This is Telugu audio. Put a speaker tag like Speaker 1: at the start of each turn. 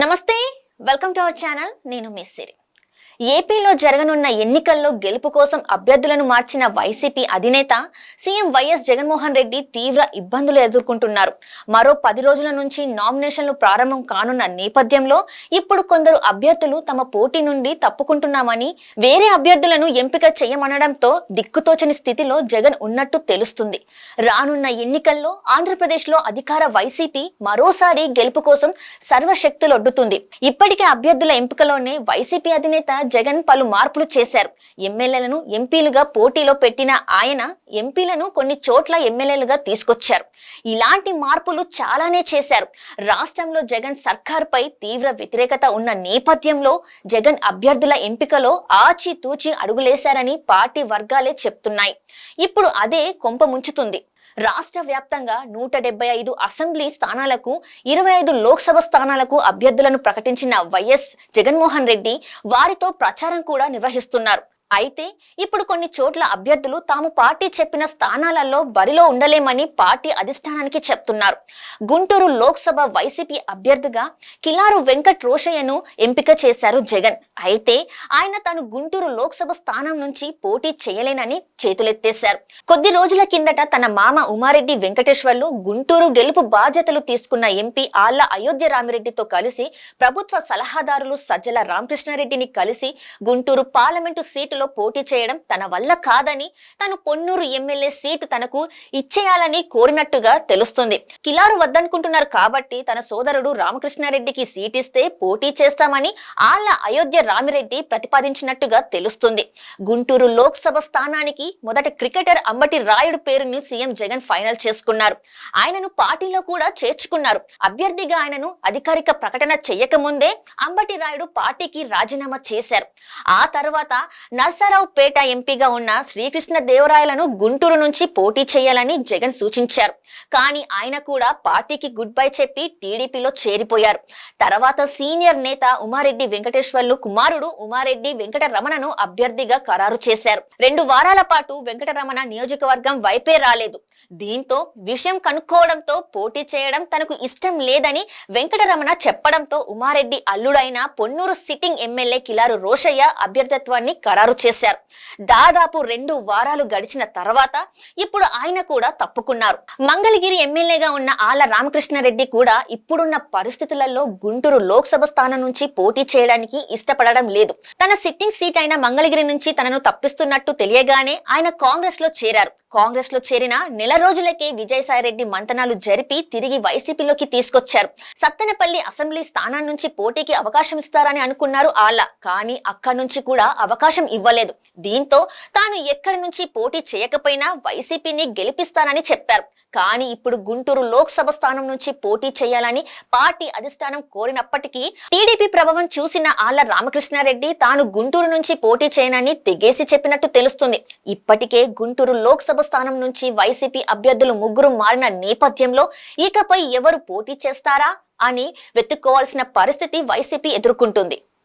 Speaker 1: నమస్తే వెల్కమ్ టు అవర్ ఛానల్. నేను మిస్ సిరి. ఏపీలో జరగనున్న ఎన్నికల్లో గెలుపు కోసం అభ్యర్థులను మార్చిన వైసీపీ అధినేత సీఎం వైఎస్ జగన్మోహన్ రెడ్డి తీవ్ర ఇబ్బందులు ఎదుర్కొంటున్నారు. మరో పది రోజుల నుంచి నామినేషన్లు ప్రారంభం కానున్న నేపథ్యంలో ఇప్పుడు కొందరు అభ్యర్థులు తమ పోటీ నుండి తప్పుకుంటున్నామని వేరే అభ్యర్థులను ఎంపిక చేయమనడంతో దిక్కుతోచని స్థితిలో జగన్ ఉన్నట్టు తెలుస్తుంది. రానున్న ఎన్నికల్లో ఆంధ్రప్రదేశ్లో అధికార వైసీపీ మరోసారి గెలుపు కోసం సర్వశక్తులొడ్డుతుంది ఇప్పటికే అభ్యర్థుల ఎంపికలోనే వైసీపీ అధినేత జగన్ పలు మార్పులు చేశారు. ఎమ్మెల్యేలను ఎంపీలుగా పోటీలో పెట్టిన ఆయన ఎంపీలను కొన్ని చోట్ల ఎమ్మెల్యేలుగా తీసుకొచ్చారు. ఇలాంటి మార్పులు చాలానే చేశారు. రాష్ట్రంలో జగన్ సర్కార్పై తీవ్ర వ్యతిరేకత ఉన్న నేపథ్యంలో జగన్ అభ్యర్థుల ఎంపికలో ఆచితూచి అడుగులేశారని పార్టీ వర్గాలే చెప్తున్నాయి. ఇప్పుడు అదే కొంప ముంచుతుంది. రాష్ట్ర వ్యాప్తంగా నూట డెబ్బై ఐదు అసెంబ్లీ స్థానాలకు ఇరవై ఐదు లోక్సభ స్థానాలకు అభ్యర్థులను ప్రకటించిన వైఎస్ జగన్మోహన్ రెడ్డి వారితో ప్రచారం కూడా నిర్వహిస్తున్నారు. అయితే ఇప్పుడు కొన్ని చోట్ల అభ్యర్థులు తాము పార్టీ చెప్పిన స్థానాలలో బరిలో ఉండలేమని పార్టీ అధిష్టానానికి చెప్తున్నారు. గుంటూరు లోక్సభ వైసీపీ అభ్యర్థిగా కిలారు వెంకట్ రోషయ్యను ఎంపిక చేశారు జగన్. అయితే ఆయన తాను గుంటూరు లోక్సభ స్థానం నుంచి పోటీ చేయలేనని చేతులెత్తేశారు. కొద్ది రోజుల కిందట తన మామ ఉమారెడ్డి వెంకటేశ్వర్లు గుంటూరు గెలుపు బాధ్యతలు తీసుకున్న ఎంపీ ఆళ్ళ అయోధ్య రామిరెడ్డితో కలిసి ప్రభుత్వ సలహాదారులు సజ్జల రామకృష్ణారెడ్డిని కలిసి గుంటూరు పార్లమెంటు సీటు ఎన్నికల్లో పోటీ చేయడం తన వల్ల కాదని తను పొన్నూరు ఎమ్మెల్యే సీటు తనకు ఇచ్చేయాలని కోరినట్టుగా తెలుస్తుంది. కిలారు వద్దనుకుంటున్నారు కాబట్టి తన సోదరుడు రామకృష్ణారెడ్డికి సీట్ ఇస్తే పోటీ చేస్తామని ఆళ్ళ అయోధ్య రామిరెడ్డి ప్రతిపాదించినట్టుగా తెలుస్తుంది. గుంటూరు లోక్సభ స్థానానికి మొదట క్రికెటర్ అంబటి రాయుడు పేరుని సీఎం జగన్ ఫైనల్ చేసుకున్నారు. ఆయనను పార్టీలో కూడా చేర్చుకున్నారు. అభ్యర్థిగా ఆయనను అధికారిక ప్రకటన చేయకముందే అంబటి రాయుడు పార్టీకి రాజీనామా చేశారు. ఆ తర్వాత నర్సారావు పేట ఎంపీగా ఉన్న శ్రీకృష్ణ దేవరాయలను గుంటూరు నుంచి పోటీ చేయాలని జగన్ సూచించారు. కానీ ఆయన కూడా పార్టీకి గుడ్ బై చెప్పి టీడీపీలో చేరిపోయారు. తర్వాత సీనియర్ నేత ఉమారెడ్డి వెంకటేశ్వర్లు కుమారుడు ఉమారెడ్డి వెంకటరమణను అభ్యర్థిగా ఖరారు చేశారు. రెండు వారాల పాటు వెంకటరమణ నియోజకవర్గం వైపే రాలేదు. దీంతో విషయం కనుక్కోవడంతో పోటీ చేయడం తనకు ఇష్టం లేదని వెంకటరమణ చెప్పడంతో ఉమారెడ్డి అల్లుడైన పొన్నూరు సిట్టింగ్ ఎమ్మెల్యే కిలారు రోషయ్య అభ్యర్థిత్వాన్ని ఖరారు చేశారు. దాదాపు రెండు వారాలు గడిచిన తర్వాత ఇప్పుడు ఆయన కూడా తప్పుకున్నారు. మంగళగిరి ఎమ్మెల్యేగా ఉన్న ఆళ్ళ రామకృష్ణారెడ్డి కూడా ఇప్పుడున్న పరిస్థితులలో గుంటూరు లోక్సభ స్థానం నుంచి పోటీ చేయడానికి ఇష్టపడడం లేదు. తన సిట్టింగ్ సీట్ అయిన మంగళగిరి నుంచి తనను తప్పిస్తున్నట్టు తెలియగానే ఆయన కాంగ్రెస్లో చేరారు. కాంగ్రెస్లో చేరిన నెల రోజులకే విజయసాయిరెడ్డి మంతనాలు జరిపి తిరిగి వైసీపీలోకి తీసుకొచ్చారు. సత్తెనపల్లి అసెంబ్లీ స్థానం నుంచి పోటీకి అవకాశం ఇస్తారని అనుకున్నారు ఆళ్ళ. కానీ అక్కడి నుంచి కూడా అవకాశం ఇవ్వలేదు. దీంతో తాను ఎక్కడి నుంచి పోటీ చేయకపోయినా వైసీపీని గెలిపిస్తానని చెప్పారు. కానీ ఇప్పుడు గుంటూరు లోక్సభ స్థానం నుంచి పోటీ చేయాలని పార్టీ అధిష్టానం కోరినప్పటికీ టీడీపీ ప్రభావం చూసిన ఆళ్ళ రామకృష్ణారెడ్డి తాను గుంటూరు నుంచి పోటీ చేయనని తెగేసి చెప్పినట్టు తెలుస్తుంది. ఇప్పటికే గుంటూరు లోక్సభ స్థానం నుంచి వైసీపీ అభ్యర్థులు ముగ్గురు మారిన నేపథ్యంలో ఇకపై ఎవరు పోటీ చేస్తారా అని వెతుక్కోవాల్సిన పరిస్థితి వైసీపీ ఎదుర్కొంటుంది.